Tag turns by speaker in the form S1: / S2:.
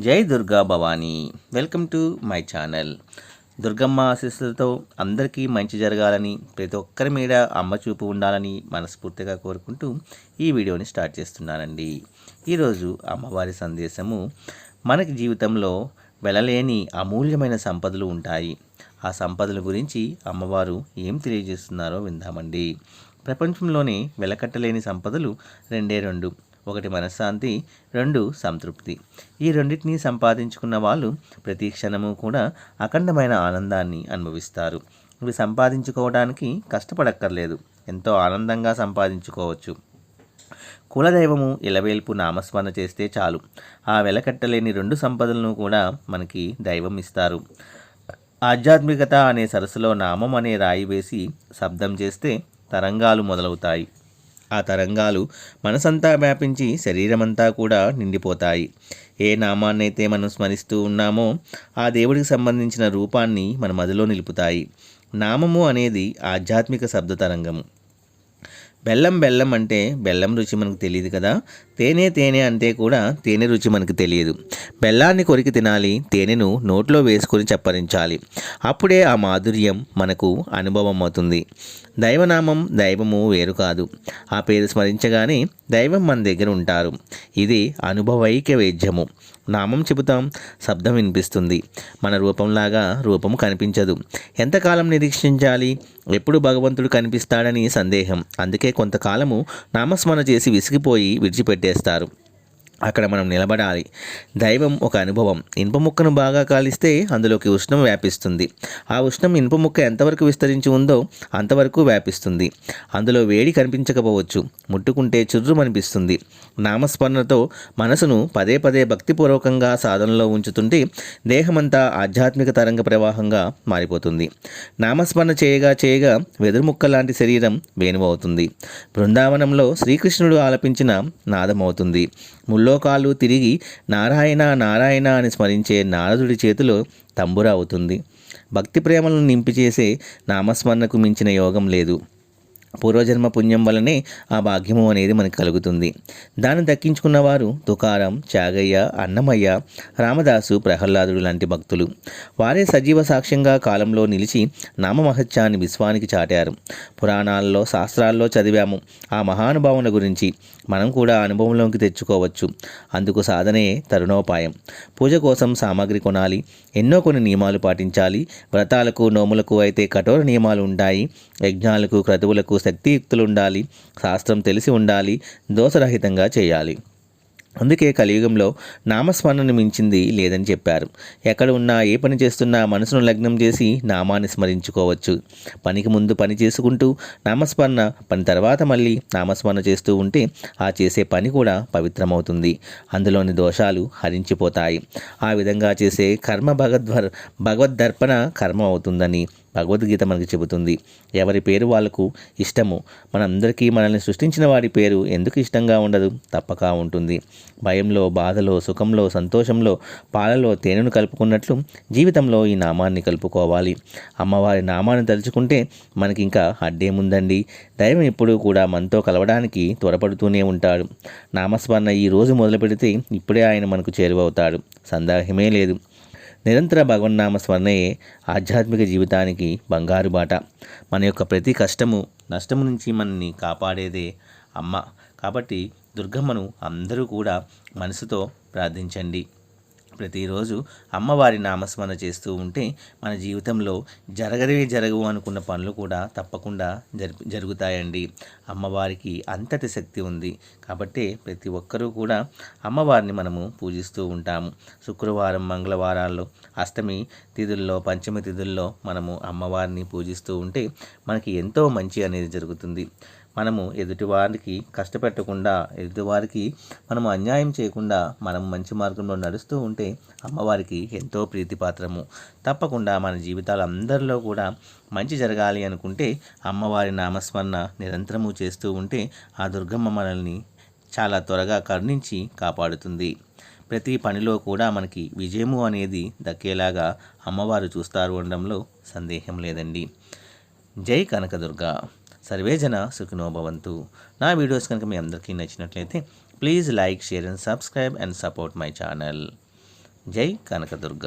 S1: జై Durga Bhavani. Welcome to my channel. Durgamma ఆశీస్సులతో అందరికీ మంచి జరగాలని ప్రతి ఒక్కరి మీద అమ్మ చూపు ఉండాలని మనస్ఫూర్తిగా కోరుకుంటూ ఈ వీడియోని స్టార్ట్ చేస్తున్నానండి. ఈరోజు అమ్మవారి సందేశము మనకి జీవితంలో వెళ్ళలేని అమూల్యమైన సంపదలు ఉంటాయి. ఆ సంపదల గురించి అమ్మవారు ఏం తెలియజేస్తున్నారో విందామండి. ప్రపంచంలోనే వెలకట్టలేని సంపదలు రెండే రెండు. ఒకటి మనశ్శాంతి రెండు సంతృప్తి. ఈ రెండింటినీ సంపాదించుకున్న వాళ్ళు ప్రతి క్షణము కూడా అఖండమైన ఆనందాన్ని అనుభవిస్తారు. ఇవి సంపాదించుకోవడానికి కష్టపడక్కర్లేదు. ఎంతో ఆనందంగా సంపాదించుకోవచ్చు. కులదైవము ఇలవేల్పు నామస్మరణ చేస్తే చాలు. ఆ వెలకట్టలేని రెండు సంపదలను కూడా మనకి దైవం ఇస్తారు. ఆధ్యాత్మికత అనే సరస్సులో నామం అనే రాయి వేసి శబ్దం చేస్తే తరంగాలు మొదలవుతాయి. ఆ తరంగాలు మనసంతా వ్యాపించి శరీరమంతా కూడా నిండిపోతాయి. ఏ నామాన్నైతే మనం స్మరిస్తూ ఉన్నామో ఆ దేవుడికి సంబంధించిన రూపాన్ని మన మదిలో నిలుపుతాయి. నామము అనేది ఆధ్యాత్మిక శబ్ద తరంగము బెల్లం బెల్లం అంటే బెల్లం రుచి మనకు తెలియదు కదా. తేనె తేనె అంటే కూడా తేనె రుచి మనకు తెలియదు. బెల్లాన్ని కొరికి తినాలి తేనెను నోట్లో వేసుకొని చప్పరించాలి. అప్పుడే ఆ మాధుర్యం మనకు అనుభవం అవుతుంది. దైవనామం దైవము వేరు కాదు. ఆ పేరు స్మరించగానే దైవం మన దగ్గర ఉంటారు. ఇది అనుభవైక్య వేద్యము. నామం చెబుతాం శబ్దం వినిపిస్తుంది. మన రూపంలాగా రూపం కనిపించదు. ఎంతకాలం నిరీక్షించాలి? ఎప్పుడు భగవంతుడు కనిపిస్తాడని సందేహం. అందుకే కొంతకాలము నామస్మరణ చేసి విసిగిపోయి విడిచిపెట్టేస్తారు. అక్కడ మనం నిలబడాలి. దైవం ఒక అనుభవం. ఇనుప ముక్కను బాగా కాలిస్తే అందులోకి ఉష్ణం వ్యాపిస్తుంది. ఆ ఉష్ణం ఇనుప ముక్క ఎంతవరకు విస్తరించి ఉందో అంతవరకు వ్యాపిస్తుంది. అందులో వేడి కనిపించకపోవచ్చు. ముట్టుకుంటే చుర్రుమనిపిస్తుంది. నామస్మరణతో మనసును పదే పదే భక్తిపూర్వకంగా సాధనలో ఉంచుతుంటే దేహమంతా ఆధ్యాత్మిక తరంగ ప్రవాహంగా మారిపోతుంది. నామస్మరణ చేయగా చేయగా వెదురుముక్క లాంటి శరీరం వేణువవుతుంది. బృందావనంలో శ్రీకృష్ణుడు ఆలపించిన నాదమవుతుంది. ముల్లోకాలు తిరిగి నారాయణ నారాయణ అని స్మరించే నారదుడి చేతిలో తంబుర అవుతుంది భక్తి ప్రేమలను నింపి చేసే నామస్మరణకు మించిన యోగం లేదు. పూర్వజన్మ పుణ్యం వలనే ఆ భాగ్యము అనేది మనకు కలుగుతుంది. దాన్ని దక్కించుకున్న వారు తుకారం త్యాగయ్య అన్నమయ్య రామదాసు ప్రహ్లాదుడు లాంటి భక్తులు. వారే సజీవ సాక్ష్యంగా కాలంలో నిలిచి నామమహత్యాన్ని విశ్వానికి చాటారు. పురాణాల్లో శాస్త్రాల్లో చదివాము. ఆ మహానుభావుల గురించి మనం కూడా అనుభవంలోకి తెచ్చుకోవచ్చు. అందుకు సాధనే తరుణోపాయం. పూజ కోసం సామాగ్రి కొనాలి. ఎన్నో కొన్ని నియమాలు పాటించాలి. వ్రతాలకు నోములకు అయితే కఠోర నియమాలు ఉంటాయి. యజ్ఞాలకు క్రతువులకు శక్తియుక్తులు ఉండాలి శాస్త్రం తెలిసి ఉండాలి దోషరహితంగా చేయాలి. అందుకే కలియుగంలో నామస్మరణను మించింది లేదని చెప్పారు. ఎక్కడ ఉన్నా ఏ పని చేస్తున్నా మనసును లగ్నం చేసి నామాన్ని స్మరించుకోవచ్చు. పనికి ముందు పని చేసుకుంటూ నామస్మరణ పని తర్వాత మళ్ళీ నామస్మరణ చేస్తూ ఉంటే ఆ చేసే పని కూడా పవిత్రమవుతుంది. అందులోని దోషాలు హరించిపోతాయి. ఆ విధంగా చేసే కర్మ భగవద్వర్ భగవద్దర్పణ కర్మ అవుతుందని భగవద్గీత మనకు చెబుతుంది. ఎవరి పేరు వాళ్ళకు ఇష్టము? మనందరికీ మనల్ని సృష్టించిన వారి పేరు ఎందుకు ఇష్టంగా ఉండదు? తప్పక ఉంటుంది. భయంలో బాధలో సుఖంలో సంతోషంలో పాలలో తేనెను కలుపుకున్నట్లు జీవితంలో ఈ నామాన్ని కలుపుకోవాలి. అమ్మవారి నామాన్ని తలుచుకుంటే మనకి ఇంకా అడ్డేముందండి దైవం ఎప్పుడూ కూడా మనతో కలవడానికి త్వరపడుతూనే ఉంటాడు. నామస్మరణ ఈ రోజు మొదలు పెడితే ఇప్పుడే ఆయన మనకు చేరువవుతాడు. సందేహమే లేదు. నిరంతర భగవన్నామ స్మరణయే ఆధ్యాత్మిక జీవితానికి బంగారు బాట. మన యొక్క ప్రతి కష్టము నష్టము నుంచి మనల్ని కాపాడేదే అమ్మ. కాబట్టి దుర్గమ్మను అందరూ కూడా మనసుతో ప్రార్థించండి. ప్రతిరోజు అమ్మవారి నామస్మరణ చేస్తూ ఉంటే మన జీవితంలో జరగదే జరగవు అనుకున్న పనులు కూడా తప్పకుండా జరి జరుగుతాయండి. అమ్మవారికి అంతటి శక్తి ఉంది. కాబట్టి ప్రతి ఒక్కరూ కూడా అమ్మవారిని మనము పూజిస్తూ ఉంటాము. శుక్రవారం మంగళవారాల్లో అష్టమి తిథుల్లో పంచమి తిథుల్లో మనము అమ్మవారిని పూజిస్తూ ఉంటే మనకి ఎంతో మంచి అనేది జరుగుతుంది. మనము ఎదుటివారికి కష్టపెట్టకుండా ఎదుటివారికి మనము అన్యాయం చేయకుండా మనం మంచి మార్గంలో నడుస్తూ ఉంటే అమ్మవారికి ఎంతో ప్రీతిపాత్రము. తప్పకుండా మన జీవితాలు అందరిలో కూడా మంచి జరగాలి అనుకుంటే అమ్మవారి నామస్మరణ నిరంతరము చేస్తూ ఉంటే ఆ దుర్గమ్మ మనల్ని చాలా త్వరగా కరుణించి కాపాడుతుంది. ప్రతి పనిలో కూడా మనకి విజయము అనేది దక్కేలాగా అమ్మవారు చూస్తారు అనడంలో సందేహం లేదండి. జై కనకదుర్గ! సర్వే జన సుఖినోభవంతు నా వీడియోస్ కనుక మీ అందరికీ నచ్చినట్లయితే please like share and subscribe and support my channel. జై కనకదుర్గ.